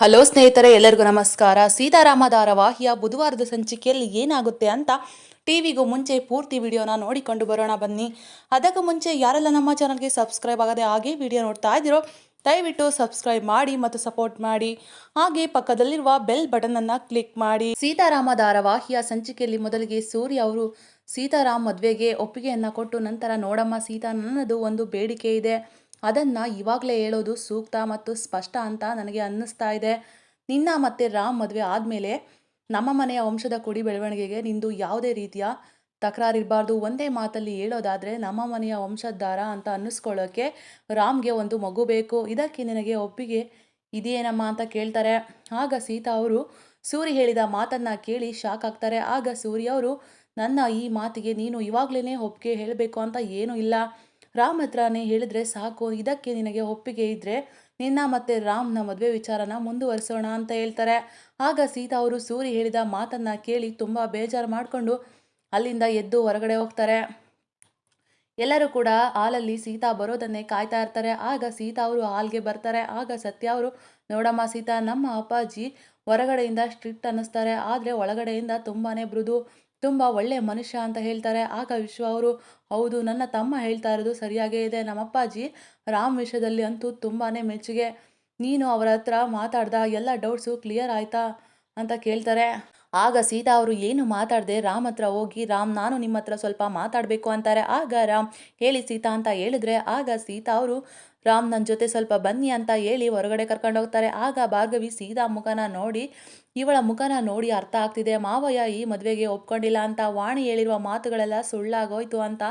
Hello ಸ್ನೇಹಿತರೆ, ಎಲ್ಲರಿಗೂ ನಮಸ್ಕಾರ. ಸೀತಾರಾಮ ಧಾರಾವಾಹಿಯ ಬುಧವಾರದ ಸಂಚಿಕೆಯಲ್ಲಿ ಏನಾಗುತ್ತೆ ಅಂತ ಟಿವಿಗೂ ಮುಂಚೆ ಪೂರ್ತಿ ವಿಡಿಯೋನ ನೋಡಿಕೊಂಡು ಬರೋಣ ಬನ್ನಿ. ಅದಕ್ಕೂ ಮುಂಚೆ ಯಾರೆಲ್ಲ ನಮ್ಮ ಚಾನಲ್ಗೆ ಸಬ್ಸ್ಕ್ರೈಬ್ ಆಗದೆ ಹಾಗೆ ವಿಡಿಯೋ ನೋಡ್ತಾ ಇದ್ದೀರೋ, ದಯವಿಟ್ಟು ಸಬ್ಸ್ಕ್ರೈಬ್ ಮಾಡಿ ಮತ್ತು ಸಪೋರ್ಟ್ ಮಾಡಿ. ಹಾಗೆ ಪಕ್ಕದಲ್ಲಿರುವ ಬೆಲ್ ಬಟನನ್ನು ಕ್ಲಿಕ್ ಮಾಡಿ. ಸೀತಾರಾಮ ಧಾರಾವಾಹಿಯ ಸಂಚಿಕೆಯಲ್ಲಿ ಮೊದಲಿಗೆ ಸೂರ್ಯ ಅವರು ಸೀತಾರಾಮ್ ಮದುವೆಗೆ ಒಪ್ಪಿಗೆಯನ್ನು ಕೊಟ್ಟು ನಂತರ ನೋಡಮ್ಮ ಸೀತಾ ನನ್ನದು ಒಂದು ಬೇಡಿಕೆ ಇದೆ. ಅದನ್ನು ಇವಾಗಲೇ ಹೇಳೋದು ಸೂಕ್ತ ಮತ್ತು ಸ್ಪಷ್ಟ ಅಂತ ನನಗೆ ಅನ್ನಿಸ್ತಾ ಇದೆ. ನಿನ್ನ ಮತ್ತು ರಾಮ್ ಮದುವೆ ಆದಮೇಲೆ ನಮ್ಮ ಮನೆಯ ವಂಶದ ಕುಡಿ ಬೆಳವಣಿಗೆಗೆ ನಿಂದು ಯಾವುದೇ ರೀತಿಯ ತಕರಾರಿರಬಾರ್ದು. ಒಂದೇ ಮಾತಲ್ಲಿ ಹೇಳೋದಾದರೆ ನಮ್ಮ ಮನೆಯ ವಂಶದ್ಧಾರ ಅಂತ ಅನ್ನಿಸ್ಕೊಳ್ಳೋಕ್ಕೆ ರಾಮ್ಗೆ ಒಂದು ಮಗು ಬೇಕು. ಇದಕ್ಕೆ ನಿನಗೆ ಒಪ್ಪಿಗೆ ಇದೆಯೇನಮ್ಮ ಅಂತ ಕೇಳ್ತಾರೆ. ಆಗ ಸೀತಾ ಅವರು ಸೂರಿ ಹೇಳಿದ ಮಾತನ್ನು ಕೇಳಿ ಶಾಕ್ ಆಗ್ತಾರೆ. ಆಗ ಸೂರ್ಯ ಅವರು, ನನ್ನ ಈ ಮಾತಿಗೆ ನೀನು ಇವಾಗಲೇ ಒಪ್ಪಿಗೆ ಹೇಳಬೇಕು ಅಂತ ಏನೂ ಇಲ್ಲ. ರಾಮ್ ಹತ್ರನೇ ಹೇಳಿದ್ರೆ ಸಾಕು, ಇದಕ್ಕೆ ನಿನಗೆ ಒಪ್ಪಿಗೆ ಇದ್ದರೆ ನಿನ್ನ ಮತ್ತೆ ರಾಮ್ನ ಮದುವೆ ವಿಚಾರನ ಮುಂದುವರಿಸೋಣ ಅಂತ ಹೇಳ್ತಾರೆ. ಆಗ ಸೀತಾ ಅವರು ಸೂರಿ ಹೇಳಿದ ಮಾತನ್ನು ಕೇಳಿ ತುಂಬ ಬೇಜಾರು ಮಾಡಿಕೊಂಡು ಅಲ್ಲಿಂದ ಎದ್ದು ಹೊರಗಡೆ ಹೋಗ್ತಾರೆ. ಎಲ್ಲರೂ ಕೂಡ ಹಾಲಲ್ಲಿ ಸೀತಾ ಬರೋದನ್ನೇ ಕಾಯ್ತಾ ಇರ್ತಾರೆ. ಆಗ ಸೀತಾ ಅವರು ಹಾಲ್ಗೆ ಬರ್ತಾರೆ. ಆಗ ಸತ್ಯ ಅವರು, ನೋಡಮ್ಮ ಸೀತಾ, ನಮ್ಮ ಅಪ್ಪಾಜಿ ಹೊರಗಡೆಯಿಂದ ಸ್ಟ್ರಿಕ್ಟ್ ಅನ್ನಿಸ್ತಾರೆ. ಆದರೆ ಒಳಗಡೆಯಿಂದ ತುಂಬಾ ಮೃದು. ತುಂಬ ಒಳ್ಳೆಯ ಮನುಷ್ಯ ಅಂತ ಹೇಳ್ತಾರೆ. ಆಗ ವಿಶ್ವ ಅವರು, ಹೌದು, ನನ್ನ ತಮ್ಮ ಹೇಳ್ತಾ ಇರೋದು ಸರಿಯಾಗೇ ಇದೆ. ನಮ್ಮಪ್ಪಾಜಿ ರಾಮ್ ವಿಷಯದಲ್ಲಿ ಅಂತೂ ತುಂಬಾ ಮೆಚ್ಚುಗೆ. ನೀನು ಅವರ ಹತ್ರ ಮಾತಾಡ್ದ ಎಲ್ಲ ಡೌಟ್ಸು ಕ್ಲಿಯರ್ ಆಯ್ತಾ? ಅಂತ ಕೇಳ್ತಾರೆ. ಆಗ ಸೀತಾ ಅವರು, ಏನು ಮಾತಾಡದೆ? ರಾಮ್ ಹತ್ರ ಹೋಗಿ, ರಾಮ್ ನಾನು ನಿಮ್ಮ ಹತ್ರ ಸ್ವಲ್ಪ ಮಾತಾಡಬೇಕು ಅಂತಾರೆ. ಆಗ ರಾಮ್ ಹೇಳಿ ಸೀತಾ ಅಂತ ಹೇಳಿದ್ರೆ, ಆಗ ಸೀತಾ ಅವರು, ರಾಮ್ ನನ್ನ ಜೊತೆ ಸ್ವಲ್ಪ ಬನ್ನಿ ಅಂತ ಹೇಳಿ ಹೊರಗಡೆ ಕರ್ಕೊಂಡು ಹೋಗ್ತಾರೆ. ಆಗ ಭಾರ್ಗವಿ ಸೀತಾ ಮುಖನ ನೋಡಿ, ಇವಳ ಮುಖನ ನೋಡಿ ಅರ್ಥ ಆಗ್ತಿದೆ. ಮಾವಯ್ಯ ಈ ಮದುವೆಗೆ ಒಪ್ಕೊಂಡಿಲ್ಲ ಅಂತ ವಾಣಿ ಹೇಳಿರುವ ಮಾತುಗಳೆಲ್ಲ ಸುಳ್ಳಾಗೋಯ್ತು ಅಂತ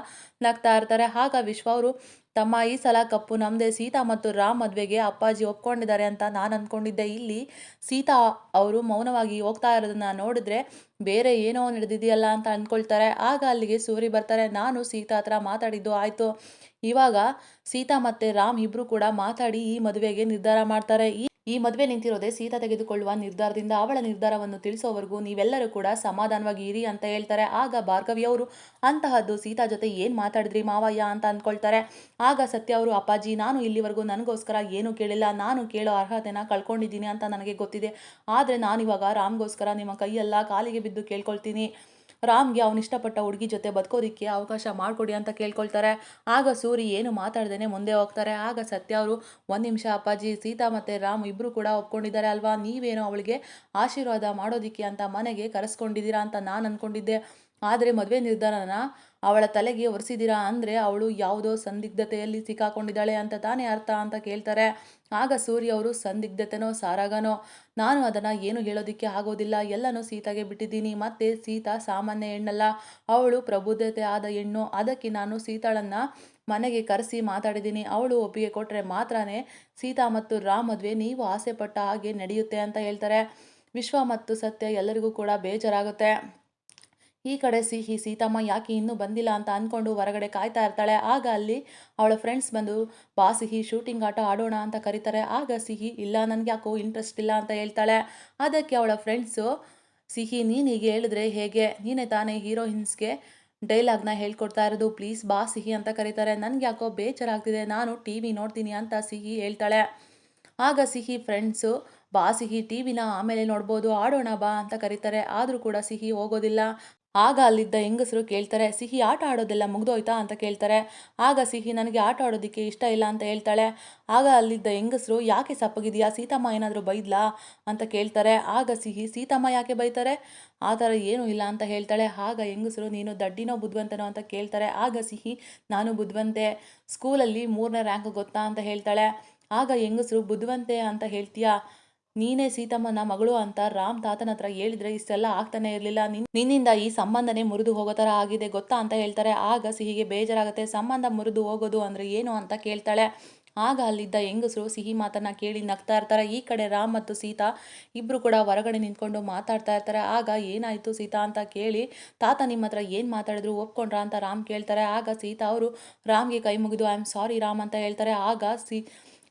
ನಗ್ತಾ ಇರ್ತಾರೆ. ಆಗ ವಿಶ್ವ ಅವರು ತಮ್ಮ ಈ ಸಲ ಕಪ್ಪು ನಮ್ಮದೇ ಸೀತಾ ಮತ್ತು ರಾಮ್ ಮದುವೆಗೆ ಅಪ್ಪಾಜಿ ಒಪ್ಕೊಂಡಿದ್ದಾರೆ ಅಂತ ನಾನು ಅಂದ್ಕೊಂಡಿದ್ದೆ ಇಲ್ಲಿ ಸೀತಾ ಅವರು ಮೌನವಾಗಿ ಹೋಗ್ತಾ ಇರೋದನ್ನ ನೋಡಿದ್ರೆ ಬೇರೆ ಏನೋ ನಡೆದಿದೆಯಲ್ಲ ಅಂತ ಅಂದ್ಕೊಳ್ತಾರೆ ಆಗ ಅಲ್ಲಿಗೆ ಸೂರಿ ಬರ್ತಾರೆ. ನಾನು ಸೀತಾ ಹತ್ರ ಮಾತಾಡಿದ್ದು ಆಯಿತು. ಇವಾಗ ಸೀತಾ ಮತ್ತು ರಾಮ್ ಇಬ್ಬರು ಕೂಡ ಮಾತಾಡಿ ಈ ಮದುವೆಗೆ ನಿರ್ಧಾರ ಮಾಡ್ತಾರೆ. ಈ ಈ ಮದುವೆ ನಿಂತಿರೋದೇ ಸೀತಾ ತೆಗೆದುಕೊಳ್ಳುವ ನಿರ್ಧಾರದಿಂದ ಅವಳ ನಿರ್ಧಾರವನ್ನು ತಿಳಿಸೋವರೆಗೂ ನೀವೆಲ್ಲರೂ ಕೂಡ ಸಮಾಧಾನವಾಗಿ ಇರಿ ಅಂತ ಹೇಳ್ತಾರೆ. ಆಗ ಭಾರ್ಗವಿ ಅವರು, ಅಂತಹದ್ದು ಸೀತಾ ಜೊತೆ ಏನು ಮಾತಾಡಿದ್ರಿ ಮಾವಯ್ಯ ಅಂತ ಅಂದ್ಕೊಳ್ತಾರೆ. ಆಗ ಸತ್ಯ ಅವರು, ಅಪ್ಪಾಜಿ, ನಾನು ಇಲ್ಲಿವರೆಗೂ ನನಗೋಸ್ಕರ ಏನೂ ಕೇಳಿಲ್ಲ. ನಾನು ಕೇಳೋ ಅರ್ಹತೆನ ಕಳ್ಕೊಂಡಿದ್ದೀನಿ ಅಂತ ನನಗೆ ಗೊತ್ತಿದೆ. ಆದರೆ ನಾನಿವಾಗ ರಾಮ್ಗೋಸ್ಕರ ನಿಮ್ಮ ಕೈಯೆಲ್ಲ ಕಾಲಿಗೆ ಬಿದ್ದು ಕೇಳ್ಕೊಳ್ತೀನಿ. ರಾಮ್ಗೆ ಅವನು ಇಷ್ಟಪಟ್ಟ ಹುಡುಗಿ ಜೊತೆ ಬದುಕೋದಿಕ್ಕೆ ಅವಕಾಶ ಮಾಡಿಕೊಡಿ ಅಂತ ಕೇಳ್ಕೊಳ್ತಾರೆ. ಆಗ ಸೂರಿ ಏನು ಮಾತಾಡ್ದೇನೆ ಮುಂದೆ ಹೋಗ್ತಾರೆ. ಆಗ ಸತ್ಯ ಅವರು, ಒಂದು ನಿಮಿಷ ಅಪ್ಪಾಜಿ, ಸೀತಾ ಮತ್ತು ರಾಮ್ ಇಬ್ಬರು ಕೂಡ ಒಪ್ಕೊಂಡಿದ್ದಾರೆ ಅಲ್ವಾ? ನೀವೇನೋ ಅವಳಿಗೆ ಆಶೀರ್ವಾದ ಮಾಡೋದಿಕ್ಕೆ ಅಂತ ಮನೆಗೆ ಕರೆಸ್ಕೊಂಡಿದ್ದೀರಾ ಅಂತ ನಾನು ಅಂದ್ಕೊಂಡಿದ್ದೆ ಆದರೆ ಮದುವೆ ನಿರ್ಧಾರನ ಅವಳ ತಲೆಗೆ ಒರೆಸಿದ್ದೀರಾ ಅಂದರೆ ಅವಳು ಯಾವುದೋ ಸಂದಿಗ್ಧತೆಯಲ್ಲಿ ಸಿಕ್ಕಾಕೊಂಡಿದ್ದಾಳೆ ಅಂತ ತಾನೇ ಅರ್ಥ ಅಂತ ಕೇಳ್ತಾರೆ. ಆಗ ಸೂರ್ಯ ಅವರು, ಸಂದಿಗ್ಧತೆನೋ ಸಾರಾಗನೋ? ನಾನು ಅದನ್ನು ಏನು ಹೇಳೋದಕ್ಕೆ ಆಗೋದಿಲ್ಲ. ಎಲ್ಲನೂ ಸೀತಾಗೆ ಬಿಟ್ಟಿದ್ದೀನಿ. ಮತ್ತು ಸೀತಾ ಸಾಮಾನ್ಯ ಹೆಣ್ಣಲ್ಲ. ಅವಳು ಪ್ರಬುದ್ಧತೆ ಆದ ಹೆಣ್ಣು. ಅದಕ್ಕೆ ನಾನು ಸೀತಾಳನ್ನು ಮನೆಗೆ ಕರೆಸಿ ಮಾತಾಡಿದ್ದೀನಿ. ಅವಳು ಒಪ್ಪಿಗೆ ಕೊಟ್ಟರೆ ಮಾತ್ರನೇ ಸೀತಾ ಮತ್ತು ರಾಮ್ ಮದುವೆ ನೀವು ಆಸೆ ಪಟ್ಟ ಹಾಗೆ ನಡೆಯುತ್ತೆ ಅಂತ ಹೇಳ್ತಾರೆ. ವಿಶ್ವ ಮತ್ತು ಸತ್ಯ ಎಲ್ಲರಿಗೂ ಕೂಡ ಬೇಜಾರಾಗುತ್ತೆ. ಈ ಕಡೆ ಸಿಹಿ, ಸೀತಮ್ಮ ಯಾಕೆ ಇನ್ನೂ ಬಂದಿಲ್ಲ ಅಂತ ಅಂದ್ಕೊಂಡು ಹೊರಗಡೆ ಕಾಯ್ತಾ ಇರ್ತಾಳೆ. ಆಗ ಅಲ್ಲಿ ಅವಳ ಫ್ರೆಂಡ್ಸ್ ಬಂದು, ಬಾ ಸಿಹಿ ಶೂಟಿಂಗ್ ಆಟ ಆಡೋಣ ಅಂತ ಕರೀತಾರೆ. ಆಗ ಸಿಹಿ, ಇಲ್ಲ, ನನಗೆ ಯಾಕೋ ಇಂಟ್ರೆಸ್ಟ್ ಇಲ್ಲ ಅಂತ ಹೇಳ್ತಾಳೆ. ಅದಕ್ಕೆ ಅವಳ ಫ್ರೆಂಡ್ಸು ಸಿಹಿ, ನೀನು ಹೀಗೆ ಹೇಳಿದ್ರೆ ಹೇಗೆ? ನೀನೇ ತಾನೇ ಹೀರೋಯಿನ್ಸ್ಗೆ ಡೈಲಾಗ್ನ ಹೇಳ್ಕೊಡ್ತಾ ಇರೋದು. ಪ್ಲೀಸ್ ಬಾ ಸಿಹಿ ಅಂತ ಕರೀತಾರೆ. ನನಗೆ ಯಾಕೋ ಬೇಜಾರಾಗ್ತಿದೆ ನಾನು ಟಿ ವಿ ನೋಡ್ತೀನಿ ಅಂತ ಸಿಹಿ ಹೇಳ್ತಾಳೆ. ಆಗ ಸಿಹಿ ಫ್ರೆಂಡ್ಸು ಬಾ ಸಿಹಿ ಟಿ ವಿನ ಆಮೇಲೆ ನೋಡ್ಬೋದು. ಆಡೋಣ ಬಾ ಅಂತ ಕರೀತಾರೆ. ಆದರೂ ಕೂಡ ಸಿಹಿ ಹೋಗೋದಿಲ್ಲ. ಆಗ ಅಲ್ಲಿದ್ದ ಹೆಂಗಸರು ಕೇಳ್ತಾರೆ, ಸಿಹಿ ಆಟ ಆಡೋದೆಲ್ಲ ಮುಗ್ದೋಯ್ತಾ? ಅಂತ ಕೇಳ್ತಾರೆ. ಆಗ ಸಿಹಿ, ನನಗೆ ಆಟ ಆಡೋದಕ್ಕೆ ಇಷ್ಟ ಇಲ್ಲ ಅಂತ ಹೇಳ್ತಾಳೆ. ಆಗ ಅಲ್ಲಿದ್ದ ಹೆಂಗಸರು, ಯಾಕೆ ಸಪ್ಪಗಿದೆಯಾ? ಸೀತಮ್ಮ ಏನಾದರೂ ಬೈದ್ಲಾ? ಅಂತ ಕೇಳ್ತಾರೆ. ಆಗ ಸಿಹಿ, ಸೀತಮ್ಮ ಯಾಕೆ ಬೈತಾರೆ? ಆ ಥರ ಏನೂ ಇಲ್ಲ ಅಂತ ಹೇಳ್ತಾಳೆ. ಆಗ ಹೆಂಗಸರು, ನೀನು ದಡ್ಡಿನೋ ಬುದ್ಧಿವಂತನೋ ಅಂತ ಕೇಳ್ತಾರೆ. ಆಗ ಸಿಹಿ, ನಾನು ಬುದ್ಧಿವಂತೆ ಸ್ಕೂಲಲ್ಲಿ ಮೂರನೇ ರ್ಯಾಂಕ್ ಗೊತ್ತಾ? ಅಂತ ಹೇಳ್ತಾಳೆ. ಆಗ ಹೆಂಗಸರು ಬುದ್ಧಿವಂತೆ ಅಂತ ಹೇಳ್ತೀಯಾ? ನೀನೇ ಸೀತಮ್ಮನ ಮಗಳು ಅಂತ ರಾಮ್ ತಾತನ ಹತ್ರ ಹೇಳಿದ್ರೆ ಇಷ್ಟೆಲ್ಲ ಆಗ್ತಾನೆ ಇರಲಿಲ್ಲ. ನಿನ್ನಿಂದ ಈ ಸಂಬಂಧನೇ ಮುರಿದು ಹೋಗೋ ಥರ ಆಗಿದೆ, ಗೊತ್ತಾ ಅಂತ ಹೇಳ್ತಾರೆ. ಆಗ ಸಿಹಿಗೆ ಬೇಜಾರಾಗುತ್ತೆ. ಸಂಬಂಧ ಮುರಿದು ಹೋಗೋದು ಅಂದರೆ ಏನು ಅಂತ ಕೇಳ್ತಾಳೆ. ಆಗ ಅಲ್ಲಿದ್ದ ಹೆಂಗಸರು ಸಿಹಿ ಮಾತನ್ನ ಕೇಳಿ ನಗ್ತಾ ಇರ್ತಾರೆ. ಈ ಕಡೆ ರಾಮ್ ಮತ್ತು ಸೀತಾ ಇಬ್ಬರು ಕೂಡ ಹೊರಗಡೆ ನಿಂತ್ಕೊಂಡು ಮಾತಾಡ್ತಾ ಇರ್ತಾರೆ. ಆಗ ಏನಾಯಿತು ಸೀತಾ ಅಂತ ಕೇಳಿ, ತಾತ ನಿಮ್ಮ ಹತ್ರ ಏನು ಮಾತಾಡಿದ್ರು ಒಪ್ಕೊಂಡ್ರ ಅಂತ ರಾಮ್ ಕೇಳ್ತಾರೆ. ಆಗ ಸೀತಾ ಅವರು, ರಾಮ್ಗೆ ಕೈ ಮುಗಿದು ಐ ಆಮ್ ಸಾರಿ ರಾಮ್ ಅಂತ ಹೇಳ್ತಾರೆ. ಆಗ ಸಿ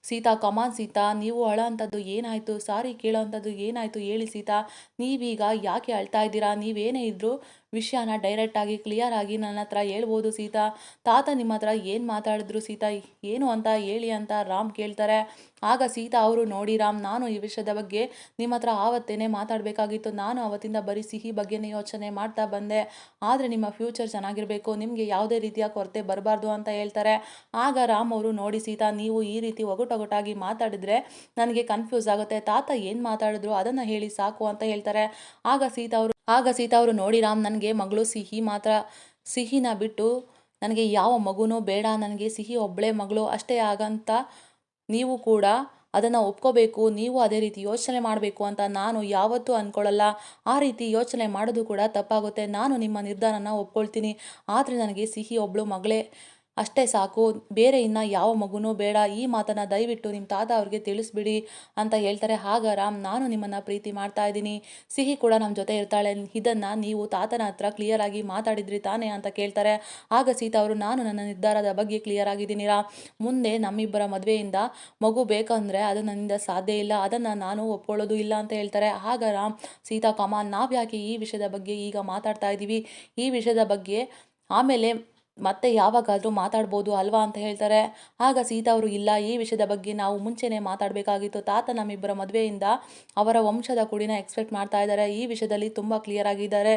ಸೀತಾ ಕಮಾನ್ ಸೀತಾ, ನೀವು ಅಳ ಏನಾಯಿತು? ಸಾರಿ ಕೇಳೋ ಅಂಥದ್ದು ಏನಾಯಿತು? ಹೇಳಿ ಸೀತಾ, ನೀವೀಗ ಯಾಕೆ ಅಳ್ತಾ ಇದ್ದೀರಾ? ನೀವೇನೇ ಇದ್ದರೂ ವಿಷಯನ ಡೈರೆಕ್ಟಾಗಿ ಕ್ಲಿಯರಾಗಿ ನನ್ನ ಹತ್ರ ಹೇಳ್ಬೋದು ಸೀತಾ. ತಾತ ನಿಮ್ಮ ಹತ್ರ ಏನು ಮಾತಾಡಿದ್ರು ಸೀತಾ? ಏನು ಅಂತ ಹೇಳಿ ಅಂತ ರಾಮ್ ಕೇಳ್ತಾರೆ. ಆಗ ಸೀತಾ ಅವರು, ನೋಡಿ ರಾಮ್, ನಾನು ಈ ವಿಷಯದ ಬಗ್ಗೆ ನಿಮ್ಮ ಹತ್ರ ಆವತ್ತೇನೆ ಮಾತಾಡಬೇಕಾಗಿತ್ತು. ನಾನು ಅವತ್ತಿಂದ ಬರೀ ಸಿಹಿ ಬಗ್ಗೆನೇ ಯೋಚನೆ ಮಾಡ್ತಾ ಬಂದೆ. ಆದರೆ ನಿಮ್ಮ ಫ್ಯೂಚರ್ ಚೆನ್ನಾಗಿರಬೇಕು. ನಿಮಗೆ ಯಾವುದೇ ರೀತಿಯ ಕೊರತೆ ಬರಬಾರ್ದು ಅಂತ ಹೇಳ್ತಾರೆ. ಆಗ ರಾಮ್ ಅವರು, ನೋಡಿ ಸೀತಾ, ನೀವು ಈ ರೀತಿ ಒಗಟೊಗಟಾಗಿ ಮಾತಾಡಿದ್ರೆ ನನಗೆ ಕನ್ಫ್ಯೂಸ್ ಆಗುತ್ತೆ. ತಾತ ಏನು ಮಾತಾಡಿದ್ರು ಅದನ್ನು ಹೇಳಿ ಸಾಕು ಅಂತ ಹೇಳ್ತಾರೆ. ಆಗ ಸೀತಾ ಅವರು ಆಗ ಸೀತಾ ಅವರು, ನೋಡಿ ರಾಮ್, ನನಗೆ ಮಗಳು ಸಿಹಿ ಮಾತ್ರ, ಸಿಹಿನ ಬಿಟ್ಟು ನನಗೆ ಯಾವ ಮಗುನೂ ಬೇಡ, ನನಗೆ ಸಿಹಿ ಒಬ್ಬಳೇ ಮಗಳು, ಅಷ್ಟೇ ಆಗಂತ ನೀವು ಕೂಡ ಅದನ್ನು ಒಪ್ಕೋಬೇಕು, ನೀವು ಅದೇ ರೀತಿ ಯೋಚನೆ ಮಾಡಬೇಕು ಅಂತ ನಾನು ಯಾವತ್ತೂ ಅಂದ್ಕೊಳ್ಳಲ್ಲ ಆ ರೀತಿ ಯೋಚನೆ ಮಾಡೋದು ಕೂಡ ತಪ್ಪಾಗುತ್ತೆ. ನಾನು ನಿಮ್ಮ ನಿರ್ಧಾರನ ಒಪ್ಕೊಳ್ತೀನಿ. ಆದರೆ ನನಗೆ ಸಿಹಿ ಒಬ್ಬಳು ಮಗಳೇ ಅಷ್ಟೇ ಸಾಕು, ಬೇರೆ ಇನ್ನ ಯಾವ ಮಗುನೂ ಬೇಡ, ಈ ಮಾತನ್ನು ದಯವಿಟ್ಟು ನಿಮ್ಮ ತಾತ ಅವ್ರಿಗೆ ತಿಳಿಸ್ಬಿಡಿ ಅಂತ ಹೇಳ್ತಾರೆ. ಆಗ ರಾಮ್, ನಾನು ನಿಮ್ಮನ್ನು ಪ್ರೀತಿ ಮಾಡ್ತಾ ಇದ್ದೀನಿ. ಸಿಹಿ ಕೂಡ ನಮ್ಮ ಜೊತೆ ಇರ್ತಾಳೆ. ಇದನ್ನು ನೀವು ತಾತನ ಹತ್ರ ಕ್ಲಿಯರ್ ಆಗಿ ಮಾತಾಡಿದ್ರಿ ತಾನೇ ಅಂತ ಕೇಳ್ತಾರೆ. ಆಗ ಸೀತಾ ಅವರು, ನಾನು ನನ್ನ ನಿರ್ಧಾರದ ಬಗ್ಗೆ ಕ್ಲಿಯರ್ ಆಗಿದ್ದೀನಿ ರಾ ಮುಂದೆ ನಮ್ಮಿಬ್ಬರ ಮದುವೆಯಿಂದ ಮಗು ಬೇಕಂದರೆ ಅದು ನನ್ನಿಂದ ಸಾಧ್ಯ ಇಲ್ಲ. ಅದನ್ನು ನಾನು ಒಪ್ಕೊಳ್ಳೋದು ಇಲ್ಲ ಅಂತ ಹೇಳ್ತಾರೆ. ಆಗ ರಾಮ್, ಸೀತಾ, ಕಮಾನ್ ನಾವು ಯಾಕೆ ಈ ವಿಷಯದ ಬಗ್ಗೆ ಈಗ ಮಾತಾಡ್ತಾ ಇದ್ದೀವಿ ಈ ವಿಷಯದ ಬಗ್ಗೆ ಆಮೇಲೆ ಮತ್ತೆ ಯಾವಾಗಾದರೂ ಮಾತಾಡ್ಬೋದು ಅಲ್ವಾ ಅಂತ ಹೇಳ್ತಾರೆ. ಆಗ ಸೀತಾ ಅವರು, ಇಲ್ಲ, ಈ ವಿಷಯದ ಬಗ್ಗೆ ನಾವು ಮುಂಚೆನೇ ಮಾತಾಡಬೇಕಾಗಿತ್ತು. ತಾತ ನಮ್ಮಿಬ್ಬರ ಮದುವೆಯಿಂದ ಅವರ ವಂಶದ ಕುಡಿನ ಎಕ್ಸ್ಪೆಕ್ಟ್ ಮಾಡ್ತಾ ಇದ್ದಾರೆ. ಈ ವಿಷಯದಲ್ಲಿ ತುಂಬ ಕ್ಲಿಯರ್ ಆಗಿದ್ದಾರೆ.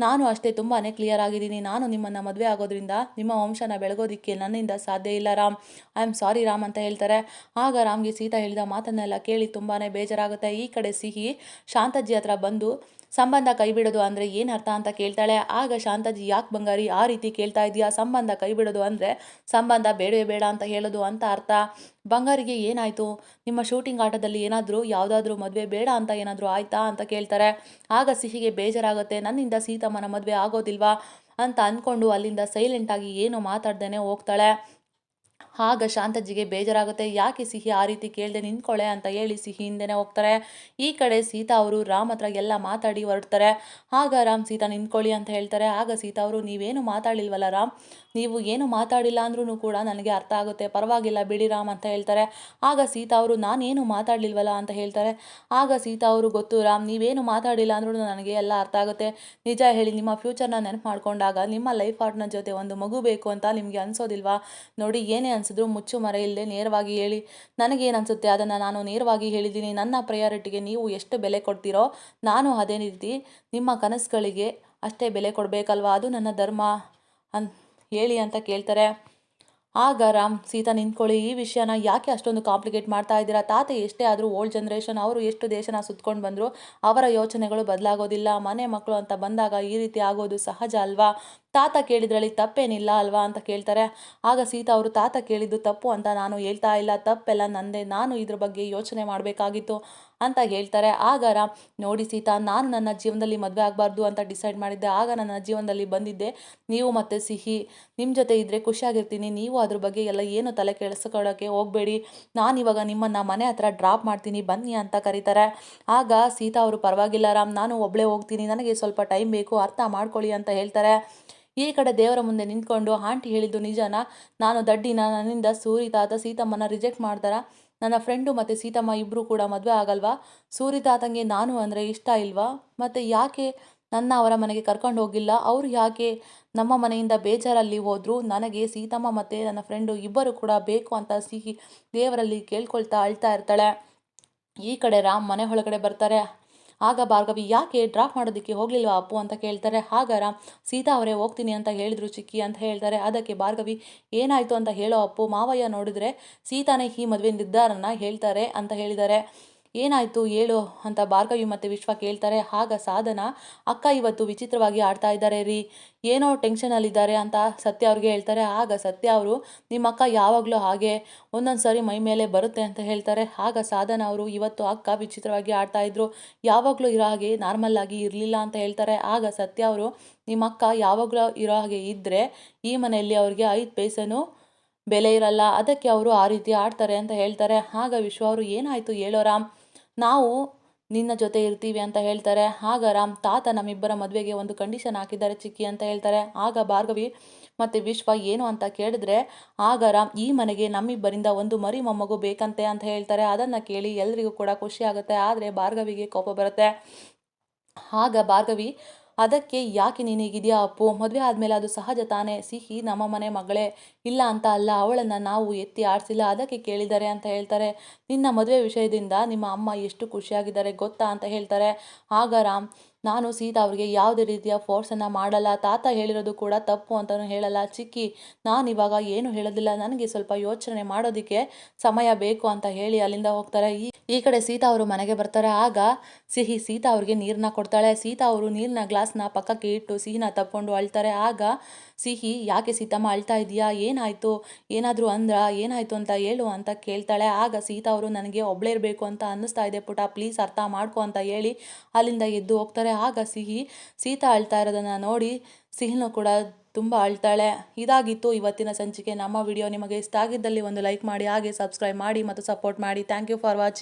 ನಾನು ಅಷ್ಟೇ ತುಂಬಾ ಕ್ಲಿಯರ್ ಆಗಿದ್ದೀನಿ. ನಾನು ನಿಮ್ಮನ್ನು ಮದುವೆ ಆಗೋದ್ರಿಂದ ನಿಮ್ಮ ವಂಶನ ಬೆಳಗೋದಿಕ್ಕೆ ನನ್ನಿಂದ ಸಾಧ್ಯ ಇಲ್ಲ Ram. I am sorry Ram ಅಂತ ಹೇಳ್ತಾರೆ. ಆಗ ರಾಮ್ಗೆ ಸೀತಾ ಹೇಳಿದ ಮಾತನ್ನೆಲ್ಲ ಕೇಳಿ ತುಂಬಾ ಬೇಜಾರಾಗುತ್ತೆ. ಈ ಕಡೆ ಸಿಹಿ, ಶಾಂತಜ್ಜಿ ಹತ್ರ ಬಂದು ಸಂಬಂಧ ಕೈಬಿಡೋದು ಅಂದರೆ ಏನು ಅರ್ಥ ಅಂತ ಕೇಳ್ತಾಳೆ. ಆಗ ಶಾಂತಾಜಿ, ಯಾಕೆ ಬಂಗಾರಿ, ಆ ರೀತಿ ಕೇಳ್ತಾ ಇದೆಯಾ ಸಂಬಂಧ ಕೈಬಿಡೋದು ಅಂದರೆ ಸಂಬಂಧ ಬೇಡವೇ ಬೇಡ ಅಂತ ಹೇಳೋದು ಅಂತ ಅರ್ಥ. ಬಂಗಾರಿಗೆ ಏನಾಯಿತು? ನಿಮ್ಮ ಶೂಟಿಂಗ್ ಆಟದಲ್ಲಿ ಏನಾದರೂ, ಯಾವುದಾದ್ರೂ ಮದುವೆ ಬೇಡ ಅಂತ ಏನಾದರೂ ಆಯ್ತಾ ಅಂತ ಕೇಳ್ತಾರೆ. ಆಗ ಸಿಹಿಗೆ ಬೇಜಾರಾಗುತ್ತೆ. ನನ್ನಿಂದ ಸೀತಮ್ಮನ ಮದುವೆ ಆಗೋದಿಲ್ವಾ ಅಂತ ಅಂದ್ಕೊಂಡು ಅಲ್ಲಿಂದ ಸೈಲೆಂಟಾಗಿ ಏನು ಮಾತಾಡ್ದೇನೆ ಹೋಗ್ತಾಳೆ. ಆಗ ಶಾಂತಜ್ಜಿಗೆ ಬೇಜಾರಾಗುತ್ತೆ, ಯಾಕೆ ಸಿಹಿ ಆ ರೀತಿ ಕೇಳದೆ ನಿಂತ್ಕೊಳ್ಳೆ ಅಂತ ಹೇಳಿ ಸಿಹಿ ಹಿಂದೆನೇ ಹೋಗ್ತಾರೆ. ಈ ಕಡೆ ಸೀತಾ ಅವರು ರಾಮ್ ಹತ್ರ ಎಲ್ಲ ಮಾತಾಡಿ ಹೊರಡ್ತಾರೆ. ಆಗ ರಾಮ್, ಸೀತಾ ನಿಂತ್ಕೊಳ್ಳಿ ಅಂತ ಹೇಳ್ತಾರೆ. ಆಗ ಸೀತಾ ಅವರು, ನೀವೇನು ಮಾತಾಡಿಲ್ವಲ್ಲ ರಾಮ್? ನೀವು ಏನು ಮಾತಾಡಿಲ್ಲ ಅಂದ್ರೂ ಕೂಡ ನನಗೆ ಅರ್ಥ ಆಗುತ್ತೆ. ಪರವಾಗಿಲ್ಲ ಬಿಡಿ ರಾಮ್ ಅಂತ ಹೇಳ್ತಾರೆ. ಆಗ ಸೀತಾ ಅವರು, ನಾನೇನು ಮಾತಾಡಲಿಲ್ವಲ್ಲ? ಅಂತ ಹೇಳ್ತಾರೆ. ಆಗ ಸೀತಾ ಅವರು, ಗೊತ್ತು ರಾಮ್, ನೀವೇನು ಮಾತಾಡಿಲ್ಲ ಅಂದ್ರೂ ನನಗೆ ಎಲ್ಲ ಅರ್ಥ ಆಗುತ್ತೆ. ನಿಜ ಹೇಳಿ, ನಿಮ್ಮ ಫ್ಯೂಚರ್ನ ನೆನಪು ಮಾಡ್ಕೊಂಡಾಗ ನಿಮ್ಮ ಲೈಫ್ ಪಾರ್ಟ್ನರ್ ಜೊತೆ ಒಂದು ಮಗು ಬೇಕು ಅಂತ ನಿಮಗೆ ಅನ್ಸೋದಿಲ್ವಾ? ನೋಡಿ, ಏನೇ ಅನಿಸಿದ್ರು ಮುಚ್ಚು ಮರೆಯಿಲ್ಲದೆ ನೇರವಾಗಿ ಹೇಳಿ ನನಗೇನು ಅನಿಸುತ್ತೆ ಅದನ್ನು ನಾನು ನೇರವಾಗಿ ಹೇಳಿದ್ದೀನಿ. ನನ್ನ ಪ್ರಯಾರಿಟಿಗೆ ನೀವು ಎಷ್ಟು ಬೆಲೆ ಕೊಡ್ತೀರೋ, ನಾನು ಅದೇ ರೀತಿ ನಿಮ್ಮ ಕನಸುಗಳಿಗೆ ಅಷ್ಟೇ ಬೆಲೆ ಕೊಡಬೇಕಲ್ವಾ? ಅದು ನನ್ನ ಧರ್ಮ ಅನ್ ಹೇಳಿ ಅಂತ ಕೇಳ್ತಾರೆ. ಆಗ ರಾಮ್, ಸೀತಾ, ನಿಂತ್ಕೊಳ್ಳಿ. ಈ ವಿಷಯನ ಯಾಕೆ ಅಷ್ಟೊಂದು ಕಾಂಪ್ಲಿಕೇಟ್ ಮಾಡ್ತಾ ಇದ್ದೀರಾ? ತಾತ ಎಷ್ಟೇ ಆದರೂ ಓಲ್ಡ್ ಜನ್ರೇಷನ್, ಅವರು ಎಷ್ಟು ದೇಶನ ಸುತ್ಕೊಂಡು ಬಂದರು, ಅವರ ಯೋಚನೆಗಳು ಬದಲಾಗೋದಿಲ್ಲ. ಮನೆ ಮಕ್ಕಳು ಅಂತ ಬಂದಾಗ ಈ ರೀತಿ ಆಗೋದು ಸಹಜ ಅಲ್ವಾ? ತಾತ ಕೇಳಿದ್ರಲ್ಲಿ ತಪ್ಪೇನಿಲ್ಲ ಅಲ್ವಾ ಅಂತ ಕೇಳ್ತಾರೆ. ಆಗ ಸೀತಾ ಅವರು, ತಾತ ಕೇಳಿದ್ದು ತಪ್ಪು ಅಂತ ನಾನು ಹೇಳ್ತಾ ಇಲ್ಲ. ತಪ್ಪೆಲ್ಲ ನಂದೇ. ನಾನು ಇದ್ರ ಬಗ್ಗೆ ಯೋಚನೆ ಮಾಡಬೇಕಾಗಿತ್ತು ಅಂತ ಹೇಳ್ತಾರೆ. ಆಗ ನೋಡಿ ಸೀತಾ, ನಾನು ನನ್ನ ಜೀವನದಲ್ಲಿ ಮದುವೆ ಆಗಬಾರ್ದು ಅಂತ ಡಿಸೈಡ್ ಮಾಡಿದ್ದೆ. ಆಗ ನನ್ನ ಜೀವನದಲ್ಲಿ ಬಂದಿದ್ದೆ. ನೀವು ಮತ್ತೆ ಸಿಹಿ ನಿಮ್ಮ ಜೊತೆ ಇದ್ದರೆ ಖುಷಿಯಾಗಿರ್ತೀನಿ. ನೀವು ಅದ್ರ ಬಗ್ಗೆ ಎಲ್ಲ ಏನು ತಲೆ ಕೆಡಿಸ್ಕೊಳ್ಳೋಕ್ಕೆ ಹೋಗಬೇಡಿ. ನಾನು ಇವಾಗ ನಿಮ್ಮನ್ನು ಮನೆ ಹತ್ರ ಡ್ರಾಪ್ ಮಾಡ್ತೀನಿ. ಬನ್ನಿ ಅಂತ ಕರೀತಾರೆ. ಆಗ ಸೀತಾ ಅವರು, ಪರವಾಗಿಲ್ಲ ರಾಮ್. ನಾನು ಒಬ್ಬಳೇ ಹೋಗ್ತೀನಿ. ನನಗೆ ಸ್ವಲ್ಪ ಟೈಮ್ ಬೇಕು. ಅರ್ಥ ಮಾಡ್ಕೊಳ್ಳಿ ಅಂತ ಹೇಳ್ತಾರೆ. ಈ ಕಡೆ ದೇವರ ಮುಂದೆ ನಿಂತ್ಕೊಂಡು ಆಂಟಿ ಹೇಳಿದ್ದು ನಿಜಾನ? ನಾನು ದಡ್ಡಿನ, ನನ್ನಿಂದ ಸೂರಿತಾತ ಸೀತಮ್ಮನ ರಿಜೆಕ್ಟ್ ಮಾಡ್ತಾರ? ನನ್ನ ಫ್ರೆಂಡು ಮತ್ತು ಸೀತಮ್ಮ ಇಬ್ಬರು ಕೂಡ ಮದುವೆ ಆಗಲ್ವಾ? ಸೂರಿ ತಾತಂಗೆ ನಾನು ಅಂದರೆ ಇಷ್ಟ ಇಲ್ವಾ? ಮತ್ತು ಯಾಕೆ ನನ್ನ ಅವರ ಮನೆಗೆ ಕರ್ಕೊಂಡು ಹೋಗಿಲ್ಲ? ಅವರು ಯಾಕೆ ನಮ್ಮ ಮನೆಯಿಂದ ಬೇಜಾರಲ್ಲಿ ಹೋದರು? ನನಗೆ ಸೀತಮ್ಮ ಮತ್ತು ನನ್ನ ಫ್ರೆಂಡು ಇಬ್ಬರು ಕೂಡ ಬೇಕು ಅಂತ ಸಿಹಿ ದೇವರಲ್ಲಿ ಕೇಳ್ಕೊಳ್ತಾ ಅಳ್ತಾ ಇರ್ತಾಳೆ. ಈ ಕಡೆ ರಾಮ್ ಮನೆ ಒಳಗಡೆ ಬರ್ತಾರೆ. ಆಗ ಭಾರ್ಗವಿ, ಯಾಕೆ ಡ್ರಾಪ್ ಮಾಡೋದಕ್ಕೆ ಹೋಗ್ಲಿಲ್ವಾ ಅಪ್ಪು? ಅಂತ ಕೇಳ್ತಾರೆ. ಹಾಗಾರ ಸೀತಾ ಅವರೇ ಹೋಗ್ತೀನಿ ಅಂತ ಹೇಳಿದ್ರು ಚಿಕ್ಕಿ ಅಂತ ಹೇಳ್ತಾರೆ. ಅದಕ್ಕೆ ಭಾರ್ಗವಿ, ಏನಾಯಿತು ಅಂತ ಹೇಳೋ ಅಪ್ಪು? ಮಾವಯ್ಯ ನೋಡಿದ್ರೆ ಸೀತಾನೇ ಈ ಮದುವೆ ನಿರ್ಧಾರನ ಹೇಳ್ತಾರೆ ಅಂತ ಹೇಳಿದ್ದಾರೆ. ಏನಾಯಿತು ಹೇಳು ಅಂತ ಭಾರ್ಗವಿ ಮತ್ತು ವಿಶ್ವ ಕೇಳ್ತಾರೆ. ಆಗ ಸಾಧನ, ಅಕ್ಕ ಇವತ್ತು ವಿಚಿತ್ರವಾಗಿ ಆಡ್ತಾ ಇದ್ದಾರೆ ರೀ, ಏನೋ ಟೆನ್ಷನಲ್ಲಿದ್ದಾರೆ ಅಂತ ಸತ್ಯ ಅವ್ರಿಗೆ ಹೇಳ್ತಾರೆ. ಆಗ ಸತ್ಯ ಅವರು, ನಿಮ್ಮ ಅಕ್ಕ ಯಾವಾಗಲೂ ಹಾಗೆ, ಒಂದೊಂದು ಸಾರಿ ಮೈ ಮೇಲೆ ಬರುತ್ತೆ ಅಂತ ಹೇಳ್ತಾರೆ. ಆಗ ಸಾಧನ ಅವರು, ಇವತ್ತು ಅಕ್ಕ ವಿಚಿತ್ರವಾಗಿ ಆಡ್ತಾ ಇದ್ರು, ಯಾವಾಗಲೂ ಇರೋ ಹಾಗೆ ನಾರ್ಮಲ್ ಆಗಿ ಇರಲಿಲ್ಲ ಅಂತ ಹೇಳ್ತಾರೆ. ಆಗ ಸತ್ಯ ಅವರು, ನಿಮ್ಮ ಅಕ್ಕ ಯಾವಾಗಲೂ ಇರೋ ಹಾಗೆ ಇದ್ದರೆ ಈ ಮನೆಯಲ್ಲಿ ಅವ್ರಿಗೆ ಐದು ಪೈಸೆನೂ ಬೆಲೆ ಇರಲ್ಲ, ಅದಕ್ಕೆ ಅವರು ಆ ರೀತಿ ಆಡ್ತಾರೆ ಅಂತ ಹೇಳ್ತಾರೆ. ಆಗ ವಿಶ್ವ ಅವರು, ಏನಾಯಿತು ಹೇಳೋರಾಮ್ ನಾವು ನಿನ್ನ ಜೊತೆ ಇರ್ತೀವಿ ಅಂತ ಹೇಳ್ತಾರೆ. ಆಗ ರಾಮ್, ತಾತ ನಮ್ಮಿಬ್ಬರ ಮದುವೆಗೆ ಒಂದು ಕಂಡೀಷನ್ ಹಾಕಿದ್ದಾರೆ ಚಿಕ್ಕಿ ಅಂತ ಹೇಳ್ತಾರೆ. ಆಗ ಭಾರ್ಗವಿ, ಮತ್ತು ವಿಶ್ವ, ಏನು ಅಂತ ಕೇಳಿದ್ರೆ, ಆಗ ರಾಮ್, ಈ ಮನೆಗೆ ನಮ್ಮಿಬ್ಬರಿಂದ ಒಂದು ಮರಿ ಮೊಮ್ಮಗು ಬೇಕಂತೆ ಅಂತ ಹೇಳ್ತಾರೆ. ಅದನ್ನು ಕೇಳಿ ಎಲ್ರಿಗೂ ಕೂಡ ಖುಷಿ ಆಗುತ್ತೆ. ಆದರೆ ಭಾರ್ಗವಿಗೆ ಕೋಪ ಬರುತ್ತೆ. ಆಗ ಭಾರ್ಗವಿ ಅದಕ್ಕೆ ಯಾಕೆ ನಿನಗಿದೆಯಾ ಅಪ್ಪು? ಮದುವೆ ಆದಮೇಲೆ ಅದು ಸಹಜ ತಾನೇ. ಸಿಹಿ, ನಮ್ಮ ಮನೆ ಮಗಳೇ. ಇಲ್ಲ ಅಂತ ಅಲ್ಲ, ಅವಳನ್ನು ನಾವು ಎತ್ತಿ ಆಡಿಸಿಲ್ಲ, ಅದಕ್ಕೆ ಕೇಳಿದ್ದಾರೆ ಅಂತ ಹೇಳ್ತಾರೆ. ನಿನ್ನ ಮದುವೆ ವಿಷಯದಿಂದ ನಿಮ್ಮ ಅಮ್ಮ ಎಷ್ಟು ಖುಷಿಯಾಗಿದ್ದಾರೆ ಗೊತ್ತಾ ಅಂತ ಹೇಳ್ತಾರೆ. ಆಗ ರಾಮ್ ನಾನು ಸೀತಾ ಅವ್ರಿಗೆ ಯಾವುದೇ ರೀತಿಯ ಫೋರ್ಸನ್ನು ಮಾಡಲ್ಲ, ತಾತ ಹೇಳಿರೋದು ಕೂಡ ತಪ್ಪು ಅಂತಲೂ ಹೇಳಲ್ಲ. ಚಿಕ್ಕಿ, ನಾನು ಇವಾಗ ಏನು ಹೇಳೋದಿಲ್ಲ, ನನಗೆ ಸ್ವಲ್ಪ ಯೋಚನೆ ಮಾಡೋದಕ್ಕೆ ಸಮಯ ಬೇಕು ಅಂತ ಹೇಳಿ ಅಲ್ಲಿಂದ ಹೋಗ್ತಾರೆ. ಈ ಈ ಕಡೆ ಸೀತಾ ಅವರು ಮನೆಗೆ ಬರ್ತಾರೆ. ಆಗ ಸಿಹಿ ಸೀತಾ ಅವ್ರಿಗೆ ನೀರನ್ನ ಕೊಡ್ತಾಳೆ. ಸೀತಾ ಅವರು ನೀರಿನ ಗ್ಲಾಸ್ನ ಪಕ್ಕಕ್ಕೆ ಇಟ್ಟು ಸಿಹಿನ ತಪ್ಕೊಂಡು ಅಳ್ತಾರೆ. ಆಗ ಸಿಹಿ, ಯಾಕೆ ಸೀತಮ್ಮ ಅಳ್ತಾ ಇದೆಯಾ ಏನಾಯಿತು? ಏನಾದರೂ ಅಂದ್ರ, ಏನಾಯಿತು ಅಂತ ಹೇಳು ಅಂತ ಕೇಳ್ತಾಳೆ. ಆಗ ಸೀತಾ ಅವರು, ನನಗೆ ಒಬ್ಳೇ ಇರಬೇಕು ಅಂತ ಅನ್ನಿಸ್ತಾ ಇದೆ ಪುಟ. ಪ್ಲೀಸ್ ಅರ್ಥ ಮಾಡ್ಕೊ ಅಂತ ಹೇಳಿ ಅಲ್ಲಿಂದ ಎದ್ದು ಹೋಗ್ತಾರೆ. ಆಗ ಸಿಹಿ, ಸೀತಾ ಅಳ್ತಾ ಇರೋದನ್ನು ನೋಡಿ ಸಿಹಿನೂ ಕೂಡ ತುಂಬ ಅಳ್ತಾಳೆ. ಇದಾಗಿತ್ತು ಇವತ್ತಿನ ಸಂಚಿಕೆ. ನಮ್ಮ ವಿಡಿಯೋ ನಿಮಗೆ ಇಷ್ಟ ಆಗಿದ್ದಲ್ಲಿ ಒಂದು ಲೈಕ್ ಮಾಡಿ, ಹಾಗೆ ಸಬ್ಸ್ಕ್ರೈಬ್ ಮಾಡಿ ಮತ್ತು ಸಪೋರ್ಟ್ ಮಾಡಿ. Thank you for watching